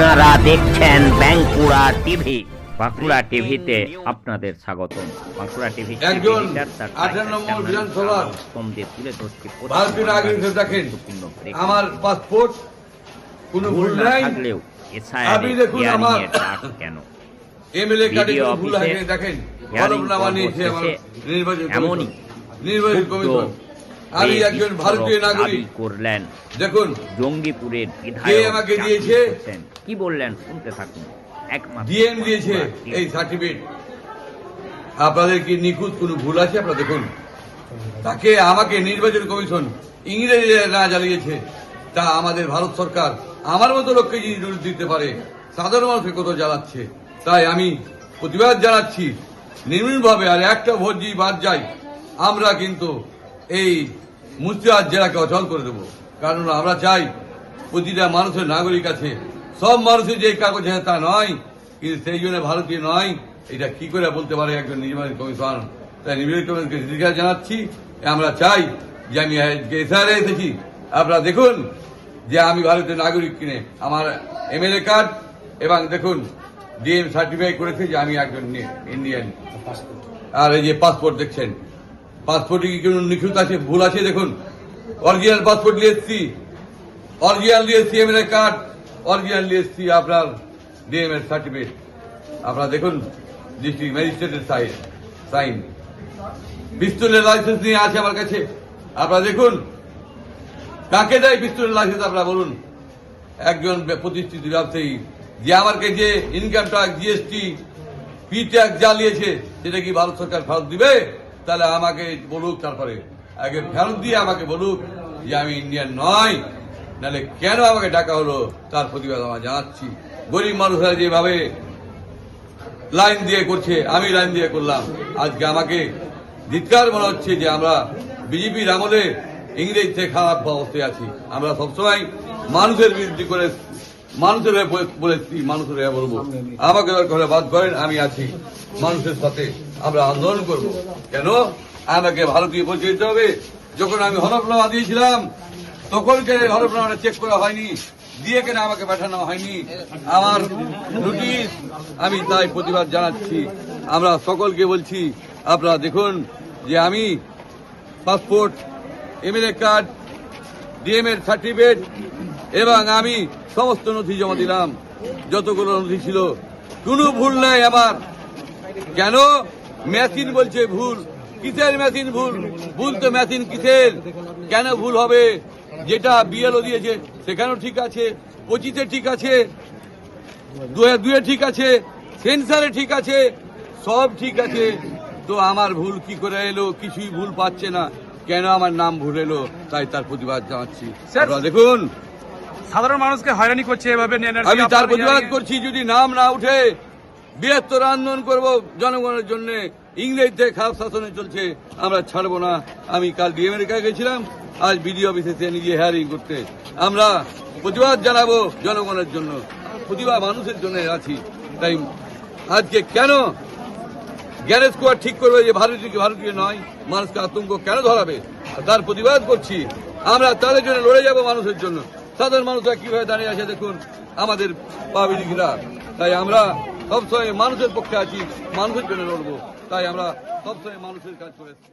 আপনারা দেখছেন বাঁকুড়া টিভি। বাঁকুড়া টিভিতে আপনাদের স্বাগতম। বাঁকুড়া টিভি একজন আঠারো নম্বর বিধানসভার তুলে ধরছি। ভারতীয় নাগরিক দেখেন আমার পাসপোর্ট কোনো ভুল নাই। থাকলেও আপনি দেখুন আমার- কেন? এমএলএ কার্ডে ভুল আছে দেখেন হলফনামা নিয়েছে আমার নির্বাচন এমনই নির্বাচন কমিশন। আমি একজন ভারতীয় নাগরিক। করলেন। দেখুন জঙ্গিপুরের বিধায়ক আমাকে দিয়েছে? কি বললেন? শুনতে থাকুন। ডিএম দিয়েছে এই সার্টিফিকেট আপনাদের কি নিখুঁত কোনো ভুল আছে? আপনারা দেখুন। তাকে আমাকে নির্বাচন কমিশন ইংরেজি না জ্বালিয়েছে তা আমাদের ভারত সরকার আমার মতো লোককে যদি নোটিশ দিতে পারে সাধারণ মানুষকে কত জ্বালাচ্ছে? তাই আমি প্রতিবাদ জানাচ্ছি। নির্মূলভাবে আর একটা ভোট যদি বাদ যায় আমরা কিন্তু এই মুর্শিদাবাদ জেলাকে অচল করে দেবো। কারণ আমরা চাই প্রতিটা মানুষের নাগরিক আছে সব মানুষের যে কাগজ আছে তা নয়, কিন্তু সেই জন্য ভারতীয় নয়। এটা কি করে বলতে পারে একজন নির্বাচন কমিশন তাই নির্বাচন কমিশনকে জিজ্ঞাসা জানাচ্ছি, আমরা চাই যে আমি এসআরে এসেছি। আপনারা দেখুন যে আমি ভারতীয় নাগরিক কিনে আমার এমএলএ কার্ড এবং দেখুন ডিএম সার্টিফাই করেছে যে আমি একজন ইন্ডিয়ান। আর এই যে পাসপোর্ট দেখছেন, পাসপোর্টে কি কোনো নিখুঁত আছে? ভুল আছে দেখুন। অরিজিনাল পাসপোর্ট নিয়ে এসছি। অরিজিনাল নিয়ে এসছি এমএলএ কার্ড। অরিজিনাল এসছি আপনার ডিএম এর সার্টিফিকেট আপনারা দেখুন ডিস্ট্রিক্ট ম্যাজিস্ট্রেটের সাইন সাইন পিস্তলের লাইসেন্স নিয়ে আছে আমার কাছে। আপনারা দেখুন, কাকে দেয় পিস্তলের লাইসেন্স আপনারা বলুন। একজন প্রতিষ্ঠিত ব্যবসায়ী, যে আমাকে যে income tax GST P tax জ্বালিয়েছে, সেটা কি ভারত সরকার ফেরত দিবে? তাহলে আমাকে বলুক তারপরে। আগে ফেরত দিয়ে আমাকে বলুক যে আমি ইন্ডিয়ান নয়। নাহলে কেন আমাকে ডাকা হলো? তার প্রতিবাদ আমার জানাচ্ছি। গরিব মানুষরা যেভাবে লাইন দিয়ে করছে, আমি লাইন দিয়ে করলাম। আজকে আমাকে ধিৎকার মনে হচ্ছে যে আমরা বিজেপির আমলে ইংরেজ থেকে খারাপ অবস্থায় আছি। আমরা সবসময় মানুষের বিরুদ্ধে করে, মানুষের বলে- বলেছি মানুষের বলব। আমাকে দরকার বাদ করেন আমি আছি। মানুষের সাথে আমরা আন্দোলন করব। কেন? আমাকে ভারতীয় পরিচয় দিতে হবে। যখন আমি হলফনামা দিয়েছিলাম তখন কেন হলফনামাটা চেক করা হয়নি, দিয়ে কেন আমাকে পাঠানো হয়নি? আমার নোটিশ আমি তাই প্রতিবাদ জানাচ্ছি। আমরা সকলকে বলছি, আপনারা দেখুন যে আমি পাসপোর্ট এমএলএ কার্ড, ডিএম এর সার্টিফিকেট, এবং আমি সমস্ত নথি জমা দিলাম। যতগুলো নথি ছিল, কোনো ভুল নাই আমার। কেন? মেশিন বলছে ভুল। কিসের মেশিন ভুল? ভুল তো মেশিন কিসের? কেন ভুল হবে? যেটা বিএলও দিয়েছে সেখানেও ঠিক আছে পঁচিশে ঠিক আছে দুয়ে ঠিক আছে সেন্সারে ঠিক আছে সব ঠিক আছে। তো আমার ভুল কি করে এলো কিছুই ভুল পাচ্ছে না। কেন আমার নাম ভুল এলো তাই তার প্রতিবাদ জানাচ্ছি। দেখুন। সাধারণ মানুষকে হয়রানি করছে এভাবে আমি তার প্রতিবাদ করছি যদি নাম না উঠে বৃহত্তর আন্দোলন করব জনগণের জন্য। ইংরেজদের খারাপ শাসনে চলছে আমরা ছাড়বো না। আমি কাল ডিএম এর কাছে গেছিলাম আজ বিডিও অফিসে নিজে হেয়ারিং করতে। আমরা প্রতিবাদ জানাব জনগণের জন্য, প্রতিবাদ মানুষের জন্য আছি। তাই আজকে কেন গ্যারেজ স্কোয়াড ঠিক করবে যে ভারতীয় ভারতীয় নয়? মানুষকে আতঙ্ক কেন ধরাবে? তার প্রতিবাদ করছি। আমরা তাদের জন্য লড়ে যাব মানুষের জন্য। সাধারণ মানুষরা কীভাবে দাঁড়িয়ে আছে দেখুন, আমাদের পাবলিকরা। তাই আমরা সবসময় মানুষের পক্ষে আছি, মানুষের জন্য লড়বো। তাই আমরা সবসময় মানুষের কাজ করেছি